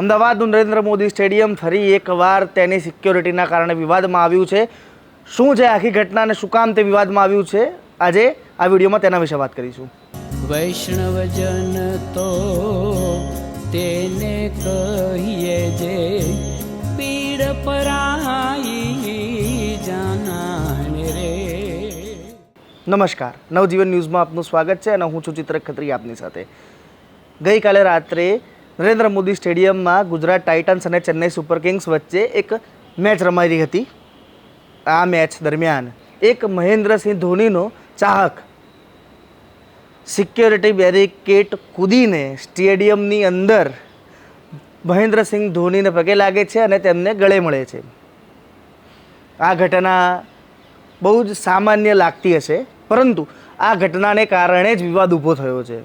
અમદાવાદનું નરેન્દ્ર મોદી સ્ટેડિયમ ફરી એકવાર તેની સિક્યોરિટીના કારણે વિવાદમાં આવ્યું છે. શું છે આખી ઘટના અને શું કામ તે વિવાદમાં આવ્યું છે? આજે આ વિડીયોમાં તેના વિશે વાત કરીશું. વૈષ્ણવજન તો તેને કહીએ જે પીડ પરાઈ જાનાને રે. નમસ્કાર. નવજીવન ન્યૂઝમાં આપનું સ્વાગત છે અને હું છું ચિત્ર ખત્રી આપની સાથે. ગઈકાલે રાત્રે નરેન્દ્ર મોદી સ્ટેડિયમમાં ગુજરાત ટાઇટન્સ અને ચેન્નઈ સુપર કિંગ્સ વચ્ચે એક મેચ રમાઈ હતી. આ મેચ દરમિયાન એક મહેન્દ્રસિંહ ધોનીનો ચાહક સિક્યોરિટી બેરિકેટ કૂદીને સ્ટેડિયમની અંદર મહેન્દ્રસિંહ ધોનીને પગે લાગે છે અને તેમને ગળે મળે છે. આ ઘટના બહુ જ સામાન્ય લાગતી હશે, પરંતુ આ ઘટનાને કારણે જ વિવાદ ઊભો થયો છે.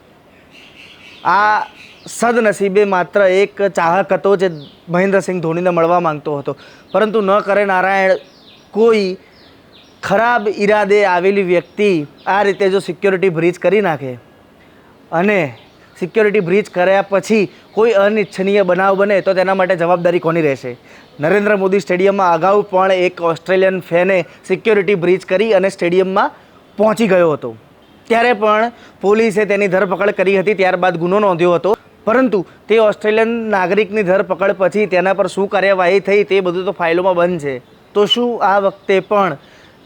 આ સદનસીબે માત્ર એક ચાહક હતો જે મહેન્દ્રસિંહ ધોનીને મળવા માંગતો હતો. પરંતુ ન કરે નારાયણ કોઈ ખરાબ ઈરાદે આવેલી વ્યક્તિ આ રીતે જો સિક્યોરિટી બ્રીચ કરી નાખે અને સિક્યોરિટી બ્રીચ કર્યા પછી કોઈ અનિચ્છનીય બનાવ બને તો તેના માટે જવાબદારી કોની રહેશે? નરેન્દ્ર મોદી સ્ટેડિયમમાં અગાઉ પણ એક ઓસ્ટ્રેલિયન ફેને સિક્યોરિટી બ્રીચ કરી અને સ્ટેડિયમમાં પહોંચી ગયો હતો. ત્યારે પણ પોલીસે તેની ધરપકડ કરી હતી, ત્યારબાદ ગુનો નોંધ્યો હતો. પરંતુ તે ઓસ્ટ્રેલિયન નાગરિકની ધરપકડ પછી તેના પર શું કાર્યવાહી થઈ તે બધું તો ફાઇલોમાં બંધ છે. તો શું આ વખતે પણ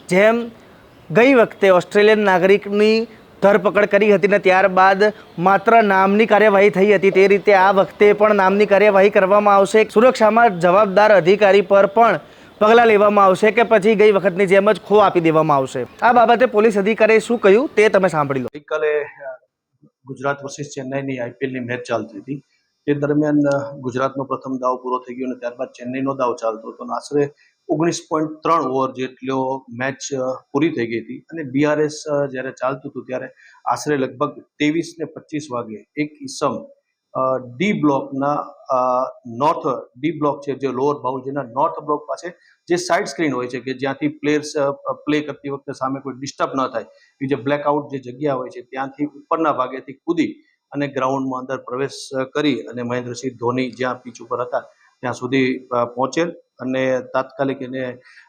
જેમ ગઈ વખતે ઓસ્ટ્રેલિયન નાગરિકની ધરપકડ કરી હતી ને ત્યારબાદ માત્ર નામની કાર્યવાહી થઈ હતી તે રીતે આ વખતે પણ નામની કાર્યવાહી કરવામાં આવશે. સુરક્ષામાં જવાબદાર અધિકારી પર પણ પગલાં લેવામાં આવશે કે પછી ગઈ વખતની જેમ જ ખો આપી દેવામાં આવશે. આ બાબતે પોલીસ અધિકારીએ શું કહ્યું તે તમે સાંભળી લો. ગુજરાત વર્સિસ ચેન્નાઈની આઈપીએલની મેચ ચાલતી હતી. તે દરમિયાન ગુજરાતનો પ્રથમ દાવ પૂરો થઈ ગયો અને ત્યારબાદ ચેન્નઈનો દાવ ચાલતો હતો અને આશરે ઓગણીસ પોઈન્ટ ત્રણ ઓવર જેટલો મેચ પૂરી થઈ ગઈ હતી. અને બીઆરએસ જ્યારે ચાલતું હતું ત્યારે આશરે લગભગ ત્રેવીસ ને પચીસ વાગે એક ઈસમ ડી બ્લોકના નોર્થ ડી બ્લોક છે જે લોઅર બાઉન્ડ્રીના નોર્થ બ્લોક પાસે જે સાઇડ સ્ક્રીન હોય છે કે જ્યાંથી પ્લેયર્સ પ્લે કરતી વખતે સામે કોઈ ડિસ્ટર્બ ન થાય, એ જે બ્લેકઆઉટ જે જગ્યા હોય છે ત્યાંથી ઉપરના ભાગેથી કૂદી અને ગ્રાઉન્ડમાં અંદર પ્રવેશ કરી અને મહેન્દ્રસિંહ ધોની જ્યાં પીચ ઉપર હતા ત્યાં સુધી પહોંચેલ અને તાત્કાલિક એને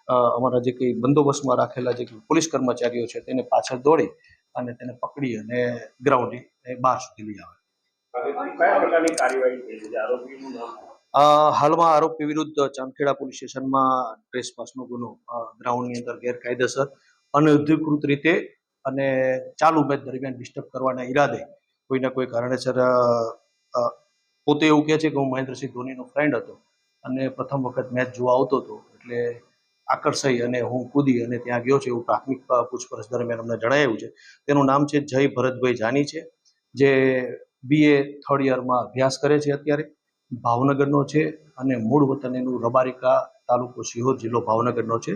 અમારા જે કંઈ બંદોબસ્તમાં રાખેલા જે પોલીસ કર્મચારીઓ છે તેને પાછળ દોડી અને તેને પકડી અને ગ્રાઉન્ડ બહાર સુધી લઈ આવે હાલમાં આરોપી વિરુદ્ધ ચાંદખેડા પોલીસ સ્ટેશનમાં ટ્રેસપાસનો ગુનો અ, ગ્રાઉન્ડની અંદર ગેરકાયદેસર અનધિકૃત રીતે અને ચાલુ મેચ દરમિયાન ડિસ્ટર્બ કરવાના ઈરાદે કોઈના કોઈ કારણેસર પોતે એવું કહે છે કે હું મહેન્દ્રસિંહ ધોનીનો ફ્રેન્ડ હતો અને પ્રથમ વખત મેચ જોવા આવતો હતો એટલે આકર્ષાઈ અને હું કૂદી અને ત્યાં ગયો છે એવું પ્રાથમિક પૂછપરછ દરમિયાન અમને જણાયું છે. તેનું નામ છે જય ભરતભાઈ જાની છે જે બીએ થર્ડ યરમાં અભ્યાસ કરે છે અત્યારે. ભાવનગરનો છે અને મૂળ વતન એનું રબારિકા તાલુકો સિહોર જિલ્લો ભાવનગરનો છે.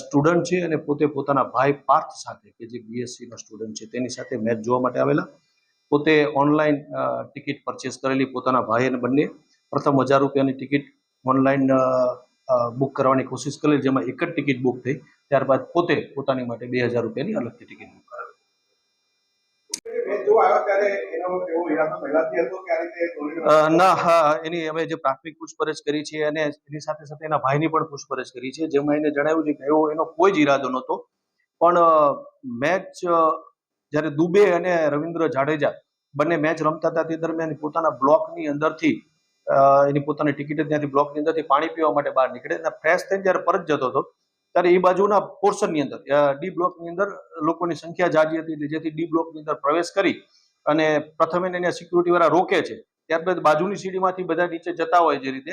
સ્ટુડન્ટ છે અને પોતે પોતાના ભાઈ પાર્થ સાથે કે જે બીએસસીનો સ્ટુડન્ટ છે તેની સાથે મેચ જોવા માટે આવેલા. પોતે ઓનલાઈન ટિકિટ પરચેસ કરેલી પોતાના ભાઈ અને બંને. પ્રથમ હજાર રૂપિયાની ટિકિટ ઓનલાઈન બુક કરવાની કોશિશ કરેલી, જેમાં એક જ ટિકિટ બુક થઈ. ત્યારબાદ પોતે પોતાની માટે બે હજાર રૂપિયાની અલગથી ટિકિટ બુક કરાવી મેચ જોવા આવ્યો ત્યારે એનો એવો ઈરાદો પહેલાથી હતો કે આ રીતે ધોનીનો અ, ના હા એની અમે જે પ્રાથમિક પૂછપરછ કરી છે અને એની સાથે સાથે એના ભાઈની પણ પૂછપરછ કરી છે જેમાં એને જણાવ્યું છે કે એવો એનો કોઈ જ ઈરાદો નહોતો. પણ મેચ જ્યારે દુબે અને રવિન્દ્ર જાડેજા બંને મેચ રમતા હતા તે દરમિયાન પોતાના બ્લોકની અંદરથી એની પોતાની ટિકિટ ત્યાંથી બ્લોકની અંદરથી પાણી પીવા માટે બહાર નીકળે. અને ફ્રેશ થઈને જ્યારે પરત જતો હતો ત્યારે એ બાજુના પોર્શનની અંદર ડી બ્લોકની અંદર લોકોની સંખ્યા જાજી હતી એટલે જેથી ડી બ્લોકની અંદર પ્રવેશ કરી અને પ્રથમ એને એને સિક્યુરિટી વાળા રોકે છે. ત્યારબાદ બાજુની સીડીમાંથી બધા નીચે જતા હોય જે રીતે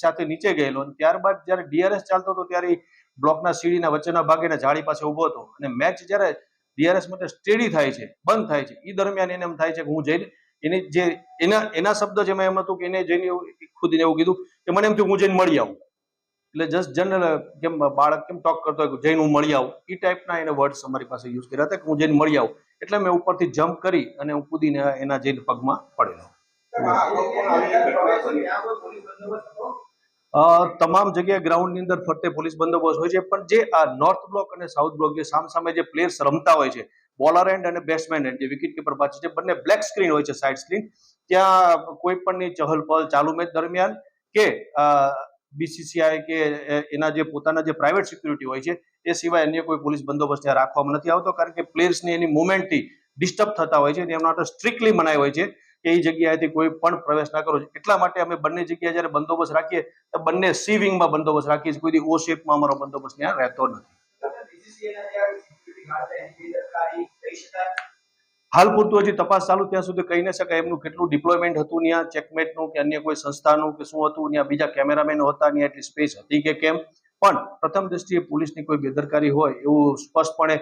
સાથે નીચે ગયેલો અને ત્યારબાદ જ્યારે ડીઆરએસ ચાલતો હતો ત્યારે બ્લોકના સીડીના વચ્ચેના ભાગે ને જાળી પાસે ઊભો હતો. અને મેચ જ્યારે ડીઆરએસ માટે સ્ટેડી થાય છે, બંધ થાય છે એ દરમિયાન એને એમ થાય છે કે હું જઈને એની જે, એના એના શબ્દ જેમાં એમ હતું કે એને જઈને એવું ખુદ એવું કીધું કે મને એમ થયું હું જઈને મળી આવું. એટલે જસ્ટ જનરલ કેમ, બાળક કેમ ટોક કરતો હોય જઈને હું મળી આવું. એ ટાઈપના એને વર્ડ્સ અમારી પાસે યુઝ કર્યા હતા કે હું જઈને મળી આવું. એટલે મેં ઉપરથી જમ્પ કરી અને હું કૂદીને એના જઈને પગમાં પડેલો તમામ જગ્યાએ ગ્રાઉન્ડની અંદર ફરતે પોલીસ બંદોબસ્ત હોય છે, પણ જે આ નોર્થ બ્લોક અને સાઉથ બ્લોક જે સામ સામે જે પ્લેયર્સ રમતા હોય છે બોલર એન્ડ અને બેટ્સમેન એન્ડ જે વિકેટ કીપર પાછળ છે, બંને બ્લેક સ્ક્રીન હોય છે સાઇડ સ્ક્રીન ત્યાં કોઈ પણની ચહલ પહલ ચાલુ મેચ દરમિયાન કે બીસીસીઆઈ કે એના જે પોતાના જે પ્રાઇવેટ સિક્યુરિટી હોય છે, એ સિવાય અન્ય કોઈ પોલીસ બંદોબસ્ત ત્યાં રાખવામાં નથી આવતો, કારણ કે પ્લેયર્સની એની મુવમેન્ટથી ડિસ્ટર્બ થતા હોય છે, અને એમના માટે સ્ટ્રિક્ટલી મનાય હોય છે કે એ જગ્યાએથી કોઈ પણ પ્રવેશ ના કરો. એટલા માટે અમે બંને જગ્યાએ જ્યારે બંદોબસ્ત રાખીએ, તો બંને સી વિંગમાં બંદોબસ્ત રાખીએ છીએ. કોઈ ઓ શેપમાં અમારો બંદોબસ્ત ત્યાં રહેતો નથી. હાલ પૂરતું હજી તપાસ ચાલુ, ત્યાં સુધી કહી ન શકાય એમનું કેટલું ડિપ્લોયમેન્ટ હતું ત્યાં ચેકમેટનું કે અન્ય કોઈ સંસ્થાનું કે શું હતું ત્યાં બીજા કેમેરામેન હતા ત્યાં એટલી સ્પેસ હતી કે કેમ? પણ પ્રથમ દ્રષ્ટિએ પોલીસની કોઈ બેદરકારી હોય એવું સ્પષ્ટપણે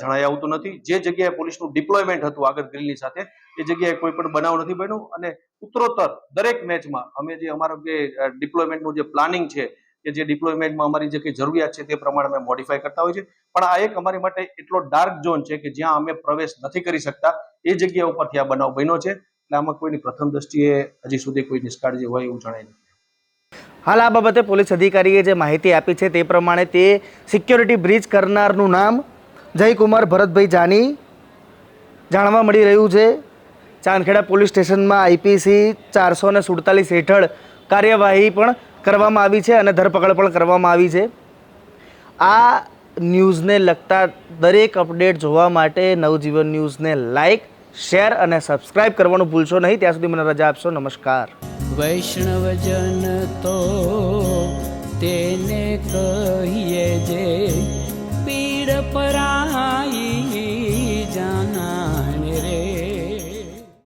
જણાઈ આવતું નથી. જે જગ્યાએ પોલીસનું ડિપ્લોયમેન્ટ હતું આગળ ગ્રીલની સાથે, એ જગ્યાએ કોઈ પણ બનાવ નથી બન્યો. અને ઉત્તરોત્તર દરેક મેચમાં અમે જે અમારો જે ડિપ્લોયમેન્ટનું જે પ્લાનિંગ છે કે જે ડિપ્લોયમેન્ટમાં અમારી જે કંઈ જરૂરિયાત છે તે પ્રમાણે અમે મોડિફાય કરતા હોય છે પણ આ એક અમારી માટે એટલો ડાર્ક ઝોન છે કે જ્યાં અમે પ્રવેશ નથી કરી શકતા. એ જગ્યા ઉપરથી આ બનાવ બન્યો છે. એટલે આમાં કોઈની પ્રથમ દ્રષ્ટિએ હજી સુધી કોઈ નિષ્કાળજી હોય એવું જણાય નથી. હાલ આ બાબતે પોલીસ અધિકારીએ જે માહિતી આપી છે તે પ્રમાણે તે સિક્યોરિટી બ્રિજ કરનારનું નામ જયકુમાર ભરતભાઈ જાની જાણવા મળી રહ્યું છે. ચાંદખેડા પોલીસ સ્ટેશનમાં આઈપીસી ચારસો ને સુડતાલીસ હેઠળ કાર્યવાહી પણ કરવામાં આવી છે અને ધરપકડ પણ કરવામાં આવી છે. આ ન્યૂઝને લગતા દરેક અપડેટ જોવા માટે નવજીવન ન્યૂઝને લાઇક શેર અને સબસ્ક્રાઇબ કરવાનું ભૂલશો નહીં. ત્યાં સુધી મને રજા આપશો. નમસ્કાર. વૈષ્ણવજન તો તેને કહીએ જે પીડ પરા